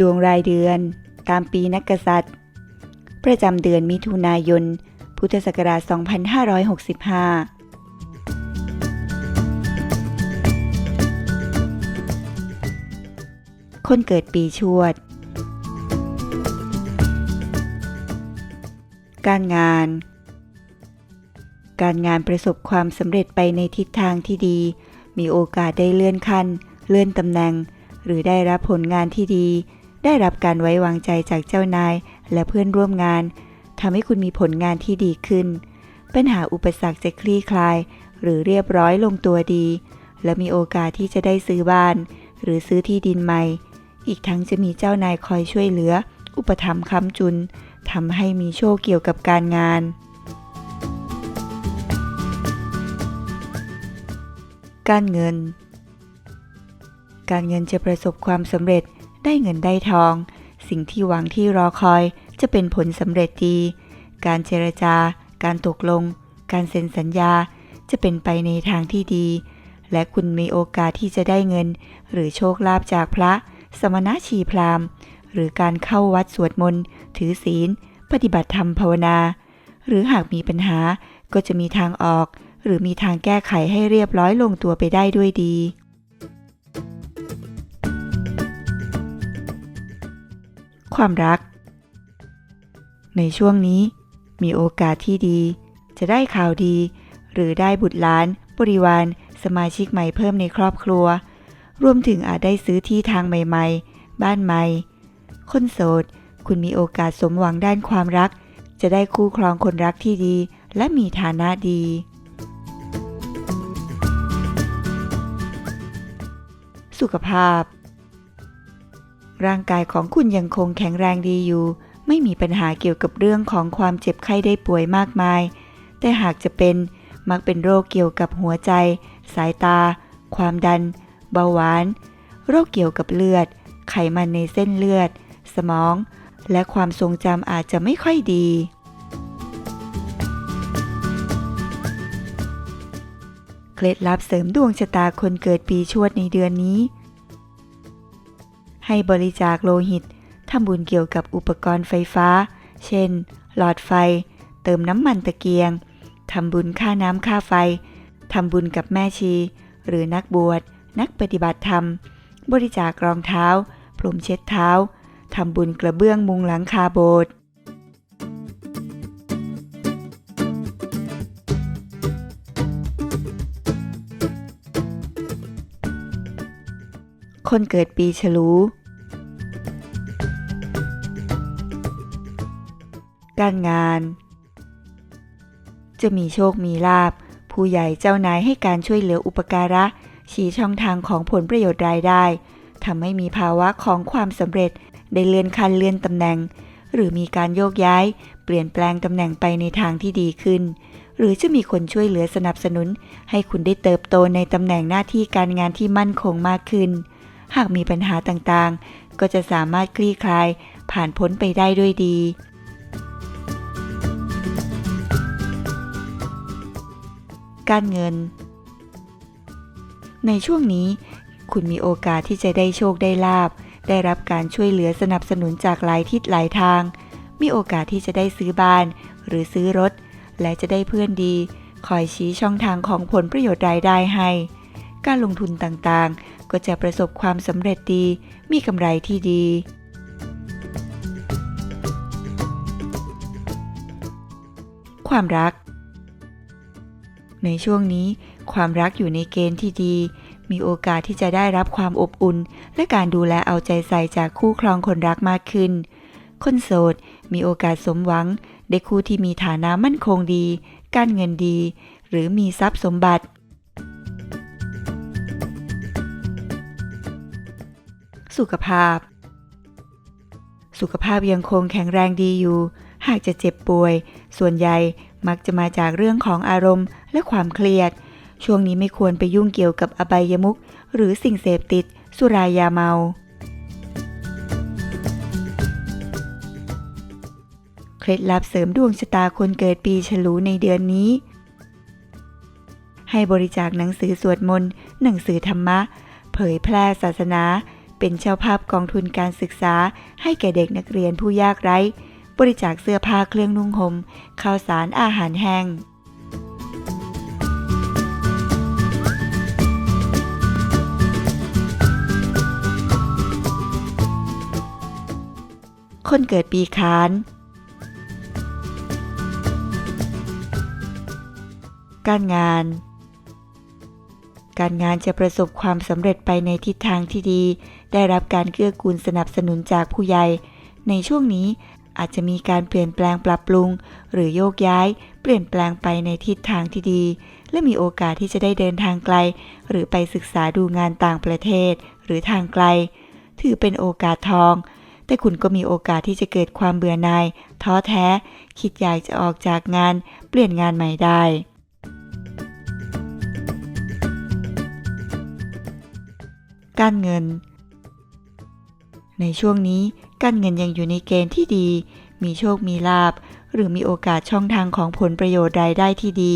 ดวงรายเดือน ตามปีนักกษัตริย์ ประจำเดือนมิถุนายน พุทธศักราช 2565คนเกิดปีชวด การงาน การงานประสบความสำเร็จไปในทิศทางที่ดี มีโอกาสได้เลื่อนขั้น เลื่อนตำแหน่ง หรือได้รับผลงานที่ดี ได้รับการไว้วางใจจากเจ้านายและเพื่อนร่วมงานทำให้คุณมีผลงานที่ดีขึ้น ปัญหาอุปสรรคจะคลี่คลาย หรือเรียบร้อยลงตัวดี และมีโอกาสที่จะได้ซื้อบ้าน หรือซื้อที่ดินใหม่ อีกทั้งจะมีเจ้านายคอยช่วยเหลือ อุปถัมภ์ค้ำจุนทำให้มีโชคเกี่ยวกับการงาน การเงิน การเงินจะประสบความสำเร็จ ได้เงินได้ทอง สิ่งที่หวังที่รอคอยจะเป็นผลสำเร็จดี การเจรจา การตกลง การเซ็นสัญญา จะเป็นไปในทางที่ดี และคุณมีโอกาสที่จะได้เงิน หรือโชคลาภจากพระ สมณชีพราหมณ์ หรือการเข้าวัดสวดมนต์ ถือศีล ปฏิบัติธรรมภาวนา หรือหากมีปัญหาก็จะมีทางออก หรือมีทางแก้ไขให้เรียบร้อยลงตัวไปได้ด้วยดี ความรัก ในช่วงนี้มีโอกาสที่ดี จะได้ข่าวดี หรือได้บุตรหลาน บริวาร สมาชิกใหม่เพิ่มในครอบครัว รวมถึงอาจได้ซื้อที่ทางใหม่ ๆ บ้านใหม่ คนโสด คุณมีโอกาสสมหวังด้านความรัก จะได้คู่ครองคนรักที่ดี และมีฐานะดีสุขภาพ ร่างกายของคุณยังคงแข็งแรงดีอยู่ ไม่มีปัญหาเกี่ยวกับเรื่องของความเจ็บไข้ได้ป่วยมากมาย แต่หากจะเป็นมักเป็นโรคเกี่ยวกับหัวใจ สายตา ความดัน เบาหวาน โรคเกี่ยวกับเลือด ไขมันในเส้นเลือด สมอง และความทรงจำอาจจะไม่ค่อยดี เคล็ดลับเสริมดวงชะตาคนเกิดปีชวดในเดือนนี้ ให้บริจาคโลหิตทำบุญเกี่ยวกับอุปกรณ์ไฟฟ้า เช่น หลอดไฟ เติมน้ำมันตะเกียง ทำบุญค่าน้ำค่าไฟ ทำบุญกับแม่ชี หรือนักบวช นักปฏิบัติธรรม บริจาครองเท้า พรมเช็ดเท้า ทำบุญกระเบื้องมุงหลังคาโบสถ์คนเกิดปีฉลู การงาน จะมีโชคมีลาบ ผู้ใหญ่เจ้านายให้การช่วยเหลืออุปการะ ชี้ช่องทางของผลประโยชน์รายได้ทำให้มีภาวะของความสำเร็จได้เลื่อนขั้นเลื่อนตำแหน่ง หรือมีการโยกย้าย เปลี่ยนแปลงตำแหน่งไปในทางที่ดีขึ้น หรือจะมีคนช่วยเหลือสนับสนุน ให้คุณได้เติบโตในตำแหน่งหน้าที่การงานที่มั่นคงมากขึ้น หากมีปัญหาต่างๆ ก็จะสามารถคลี่คลายผ่านพ้นไปได้ด้วยดี การเงิน ในช่วงนี้ คุณมีโอกาสที่จะได้โชคได้ลาบ ได้รับการช่วยเหลือสนับสนุนจากหลายทิศหลายทาง มีโอกาสที่จะได้ซื้อบ้าน หรือซื้อรถ และจะได้เพื่อนดี คอยชี้ช่องทางของผลประโยชน์รายได้ให้ การลงทุนต่างๆ ก็จะประสบความสำเร็จดี มีกำไรที่ดีความรัก ในช่วงนี้ความรักอยู่ในเกณฑ์ที่ดี มีโอกาสที่จะได้รับความอบอุ่น และการดูแลเอาใจใส่จากคู่ครองคนรักมากขึ้น คนโสด มีโอกาสสมหวัง ได้คู่ที่มีฐานะมั่นคงดี การเงินดี หรือมีทรัพย์สมบัติ สุขภาพ สุขภาพยังคงแข็งแรงดีอยู่ หากจะเจ็บป่วย ส่วนใหญ่ มักจะมาจากเรื่องของอารมณ์และความเครียด ช่วงนี้ไม่ควรไปยุ่งเกี่ยวกับอบายมุขหรือสิ่งเสพติด สุรายาเมา เคล็ดลับเสริมดวงชะตาคนเกิดปีฉลูในเดือนนี้ ให้บริจาคหนังสือสวดมนต์ หนังสือธรรมะ เผยแพร่ศาสนา เป็นเจ้าภาพกองทุนการศึกษา ให้แก่เด็กนักเรียนผู้ยากไร้ บริจาคเสื้อผ้าเครื่องนุ่งห่มข้าวสารอาหารแห้งคนเกิดปีขาน การงาน การงานจะประสบความสำเร็จไปในทิศทางที่ดี ได้รับการเกื้อกูลสนับสนุนจากผู้ใหญ่ ในช่วงนี้ อาจจะมีการเปลี่ยนแปลงปรับปรุง หรือโยกย้าย เปลี่ยนแปลงไปในทิศทางที่ดี และมีโอกาสที่จะได้เดินทางไกล หรือไปศึกษาดูงานต่างประเทศ หรือทางไกล ถือเป็นโอกาสทอง แต่คุณก็มีโอกาสที่จะเกิดความเบื่อหน่ายท้อแท้ คิดอยากจะออกจากงาน เปลี่ยนงานใหม่ได้การเงิน ในช่วงนี้ การเงินยังอยู่ในเกณฑ์ที่ดี มีโชคมีลาบ หรือมีโอกาสช่องทางของผลประโยชน์รายได้ที่ดี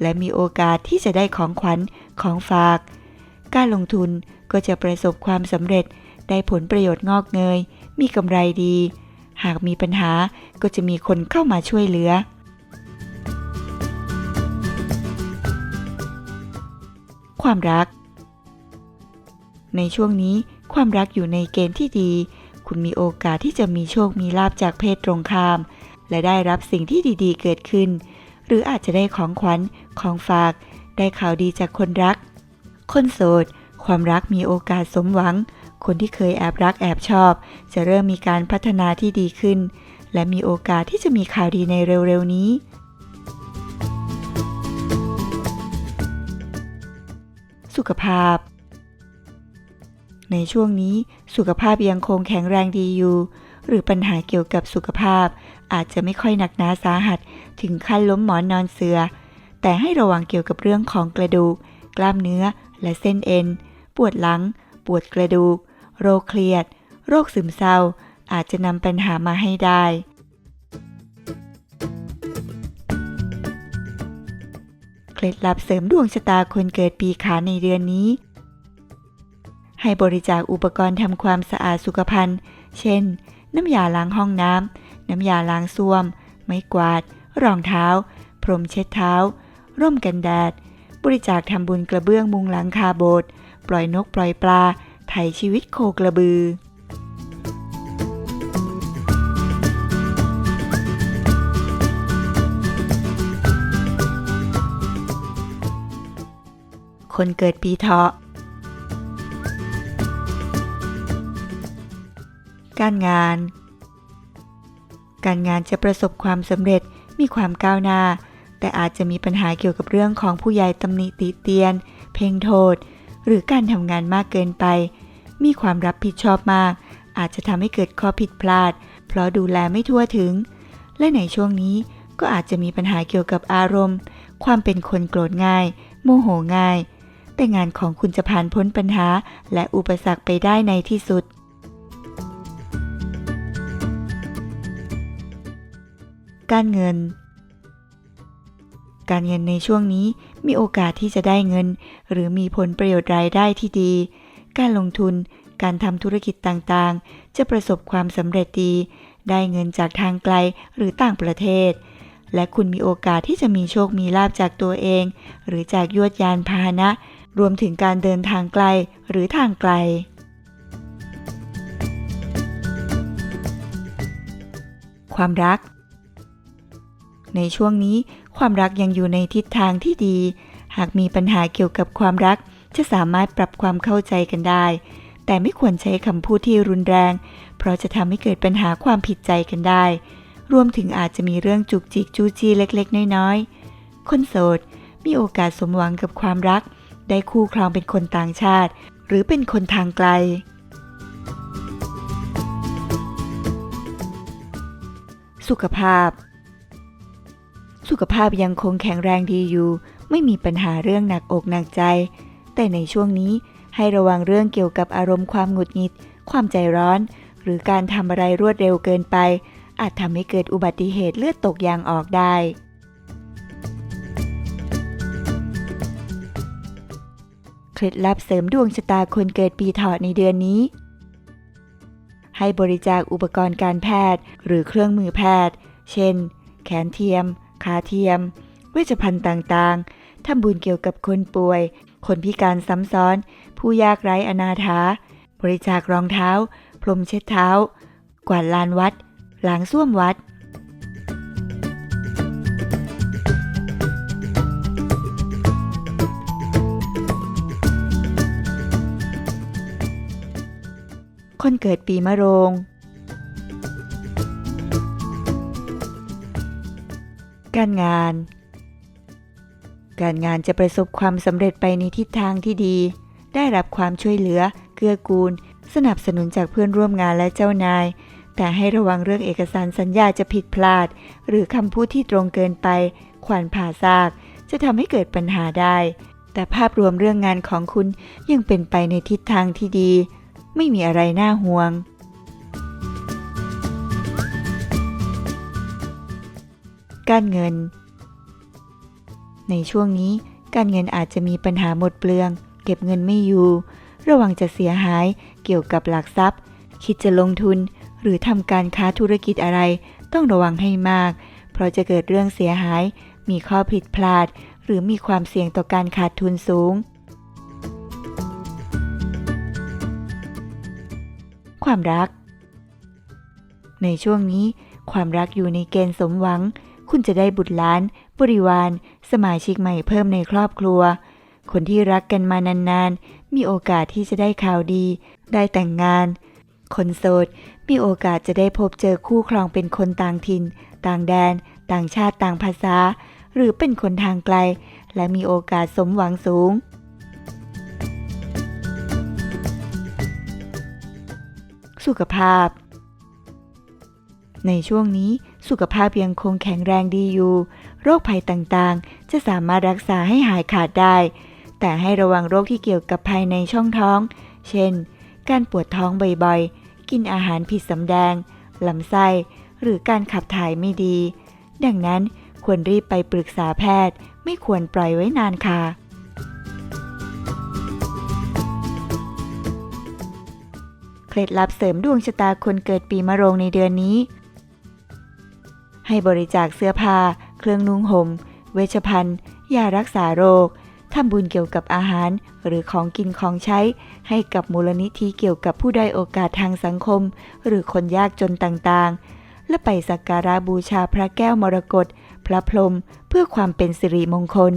และมีโอกาสที่จะได้ของขวัญของฝาก การลงทุนก็จะประสบความสำเร็จ ได้ผลประโยชน์งอกเงย มีกำไรดี หากมีปัญหาก็จะมีคนเข้ามาช่วยเหลือความรัก ในช่วงนี้ความรักอยู่ในเกณฑ์ที่ดี คุณมีโอกาสที่จะมีโชคมีลาบจากเพศตรงข้าม และได้รับสิ่งที่ดีๆ เกิดขึ้น หรืออาจจะได้ของขวัญของฝาก ได้ข่าวดีจากคนรัก คนโสด ความรักมีโอกาสสมหวัง คนที่เคยแอบรักแอบชอบ จะเริ่มมีการพัฒนาที่ดีขึ้น และมีโอกาสที่จะมีข่าวดีในเร็วๆนี้สุขภาพ ในช่วงนี้สุขภาพยังคงแข็งแรงดีอยู่ หรือปัญหาเกี่ยวกับสุขภาพ อาจจะไม่ค่อยหนักหนาสาหัส ถึงขั้นล้มหมอนนอนเสือ แต่ให้ระวังเกี่ยวกับเรื่องของกระดูก กล้ามเนื้อ และเส้นเอ็น ปวดหลัง ปวดกระดูก โรคเครียด โรคซึมเศร้า อาจจะนำปัญหามาให้ได้ เคล็ดลับเสริมดวงชะตาคนเกิดปีขาในเดือนนี้ ให้บริจาคอุปกรณ์ทำความสะอาดสุขภัณฑ์ เช่น น้ำยาล้างห้องน้ำ น้ำยาล้างส้วม ไม้กวาด รองเท้า พรมเช็ดเท้า ร่มกันแดด บริจาคทำบุญกระเบื้องมุงหลังคาโบสถ์ ปล่อยนกปล่อยปลา ไถ่ชีวิตโคกระบือคนเกิดปีเถาะ การงาน การงานจะประสบความสำเร็จมีความก้าวหน้า แต่อาจจะมีปัญหาเกี่ยวกับเรื่องของผู้ใหญ่ตำหนิติเตียน เพ่งโทษ หรือการทำงานมากเกินไป มีความรับผิดชอบมาก อาจจะทำให้เกิดข้อผิดพลาด เพราะดูแลไม่ทั่วถึง และในช่วงนี้ก็อาจจะมีปัญหาเกี่ยวกับอารมณ์ ความเป็นคนโกรธง่าย โมโหง่าย แต่งานของคุณจะผ่านพ้นปัญหาและอุปสรรคไปได้ในที่สุด การเงิน การเงินในช่วงนี้มีโอกาสที่จะได้เงิน หรือมีผลประโยชน์รายได้ที่ดี การลงทุน การทำธุรกิจต่างๆ จะประสบความสำเร็จดี ได้เงินจากทางไกลหรือต่างประเทศ และคุณมีโอกาสที่จะมีโชคมีลาบจากตัวเอง หรือจากยวดยานพาหนะ รวมถึงการเดินทางไกลหรือทางไกลความรัก ในช่วงนี้ความรักยังอยู่ในทิศทางที่ดี หากมีปัญหาเกี่ยวกับความรัก จะสามารถปรับความเข้าใจกันได้ แต่ไม่ควรใช้คำพูดที่รุนแรง เพราะจะทำให้เกิดปัญหาความผิดใจกันได้ รวมถึงอาจจะมีเรื่องจุกจิกจู้จี้เล็กๆ น้อยๆ คนโสด มีโอกาสสมหวังกับความรัก ได้คู่ครองเป็นคนต่างชาติ หรือเป็นคนทางไกลสุขภาพ สุขภาพยังคงแข็งแรงดีอยู่ ไม่มีปัญหาเรื่องหนักอกหนักใจ แต่ในช่วงนี้ให้ระวังเรื่องเกี่ยวกับอารมณ์ความหงุดหงิด ความใจร้อน หรือการทำอะไรรวดเร็วเกินไป อาจทำให้เกิดอุบัติเหตุเลือดตกยางออกได้ เคล็ดลับเสริมดวงชะตาคนเกิดปีเถาะในเดือนนี้ ให้บริจาคอุปกรณ์การแพทย์ หรือเครื่องมือแพทย์ เช่น แขนเทียม ขาเทียม เวชภัณฑ์ต่างๆ ทำบุญเกี่ยวกับคนป่วย คนพิการซ้ำซ้อน ผู้ยากไร้อนาถา บริจาครองเท้า พรมเช็ดเท้า กวาดลานวัด หล้างส้วมวัดคนเกิดปีมะโรง การงาน การงานจะประสบความสำเร็จไปในทิศทางที่ดี ได้รับความช่วยเหลือ เกื้อกูล สนับสนุนจากเพื่อนร่วมงานและเจ้านาย แต่ให้ระวังเรื่องเอกสารสัญญาจะผิดพลาด หรือคำพูดที่ตรงเกินไป ขวานผ่าซาก จะทำให้เกิดปัญหาได้ แต่ภาพรวมเรื่องงานของคุณยังเป็นไปในทิศทางที่ดี ไม่มีอะไรน่าห่วง การเงิน ในช่วงนี้การเงินอาจจะมีปัญหาหมดเปลือง เก็บเงินไม่อยู่ ระวังจะเสียหายเกี่ยวกับหลักทรัพย์ คิดจะลงทุน หรือทำการค้าธุรกิจอะไร ต้องระวังให้มาก เพราะจะเกิดเรื่องเสียหาย มีข้อผิดพลาด หรือมีความเสี่ยงต่อการขาดทุนสูง ความรัก ในช่วงนี้ความรักอยู่ในเกณฑ์สมหวัง คุณจะได้บุตรหลาน บริวาร สมาชิกใหม่เพิ่มในครอบครัว คนที่รักกันมานานๆ มีโอกาสที่จะได้ข่าวดี ได้แต่งงาน คนโสด มีโอกาสจะได้พบเจอคู่ครองเป็นคนต่างถิ่น ต่างแดน ต่างชาติต่างภาษา หรือเป็นคนทางไกล และมีโอกาสสมหวังสูงสุขภาพ ในช่วงนี้ สุขภาพยังคงแข็งแรงดีอยู่ โรคภัยต่างๆ จะสามารถรักษาให้หายขาดได้ แต่ให้ระวังโรคที่เกี่ยวกับภายในช่องท้อง เช่น การปวดท้องบ่อยๆ กินอาหารผิดสำแดง ลำไส้ หรือการขับถ่ายไม่ดี ดังนั้นควรรีบไปปรึกษาแพทย์ ไม่ควรปล่อยไว้นานค่ะเคล็ดลับเสริมดวงชะตาคนเกิดปีมะโรงในเดือนนี้ ให้บริจาคเสื้อผ้า เครื่องนุ่งห่ม เวชภัณฑ์ ยารักษาโรค ทำบุญเกี่ยวกับอาหาร หรือของกินของใช้ ให้กับมูลนิธิเกี่ยวกับผู้ได้อยโอกาสทางสังคม หรือคนยากจนต่างๆ และไปสักการะบูชาพระแก้วมรกต พระพรหม เพื่อความเป็นสิริมงคล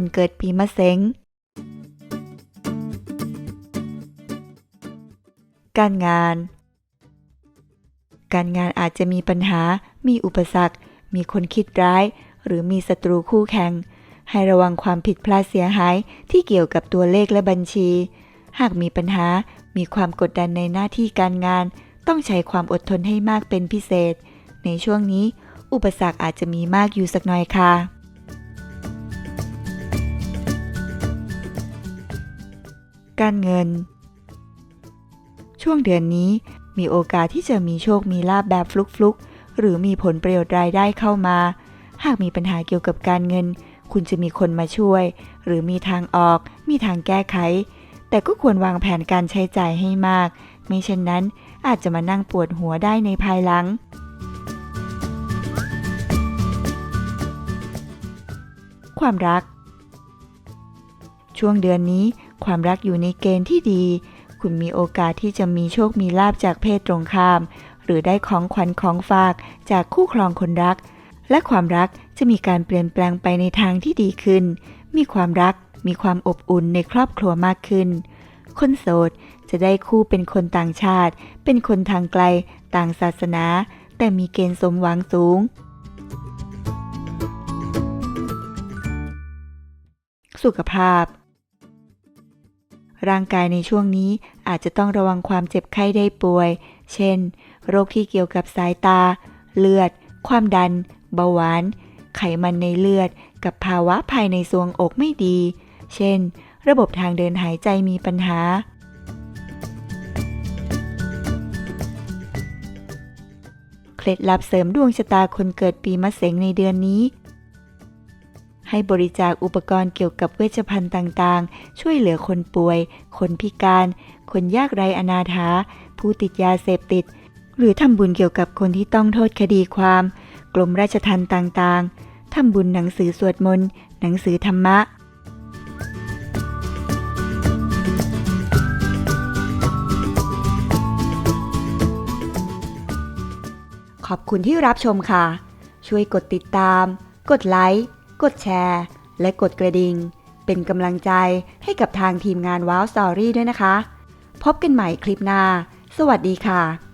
คนเกิดปีมะเส็งการงาน การงานอาจจะมีปัญหา มีอุปสรรค มีคนคิดร้าย หรือมีศัตรูคู่แข่ง ให้ระวังความผิดพลาดเสียหายที่เกี่ยวกับตัวเลขและบัญชี หากมีปัญหา มีความกดดันในหน้าที่การงาน ต้องใช้ความอดทนให้มากเป็นพิเศษ ในช่วงนี้ อุปสรรคอาจจะมีมากอยู่สักหน่อยค่ะ การเงิน ช่วงเดือนนี้มีโอกาสที่จะมีโชคมีลาบแบบฟลุกๆ หรือมีผลประโยชน์รายได้เข้ามา หากมีปัญหาเกี่ยวกับการเงิน คุณจะมีคนมาช่วย หรือมีทางออก มีทางแก้ไข แต่ก็ควรวางแผนการใช้จ่ายให้มาก ไม่เช่นนั้นอาจจะมานั่งปวดหัวได้ในภายหลัง ความรัก ช่วงเดือนนี้ ความรักอยู่ในเกณฑ์ที่ดี คุณมีโอกาสที่จะมีโชคมีลาบจากเพศตรงข้าม หรือได้ของขวัญของฝากจากคู่ครองคนรัก และความรักจะมีการเปลี่ยนแปลงไปในทางที่ดีขึ้น มีความรัก มีความอบอุ่นในครอบครัวมากขึ้น คนโสดจะได้คู่เป็นคนต่างชาติ เป็นคนทางไกล ต่างศาสนา แต่มีเกณฑ์สมหวังสูง สุขภาพ ร่างกายในช่วงนี้อาจจะต้องระวังความเจ็บไข้ได้ป่วย เช่น โรคที่เกี่ยวกับสายตา เลือด ความดัน เบาหวาน ไขมันในเลือด กับภาวะภายในทรวงอกไม่ดี เช่น ระบบทางเดินหายใจมีปัญหา เคล็ดลับเสริมดวงชะตาคนเกิดปีมะเสงในเดือนนี้ ให้บริจาคอุปกรณ์เกี่ยวกับเวชภัณฑ์ต่างๆ ช่วยเหลือคนป่วย คนพิการ คนยากไร้อนาถา ผู้ติดยาเสพติด หรือทำบุญเกี่ยวกับคนที่ต้องโทษคดีความ กรมราชทัณฑ์ต่างๆ ทำบุญหนังสือสวดมนต์ หนังสือธรรมะขอบคุณที่รับชมค่ะ ช่วยกดติดตาม กดไลค์ กดแชร์ และกดกระดิ่ง เป็นกำลังใจให้กับทางทีมงานว้าวสตอรี่ด้วยนะคะ พบกันใหม่คลิปหน้า สวัสดีค่ะ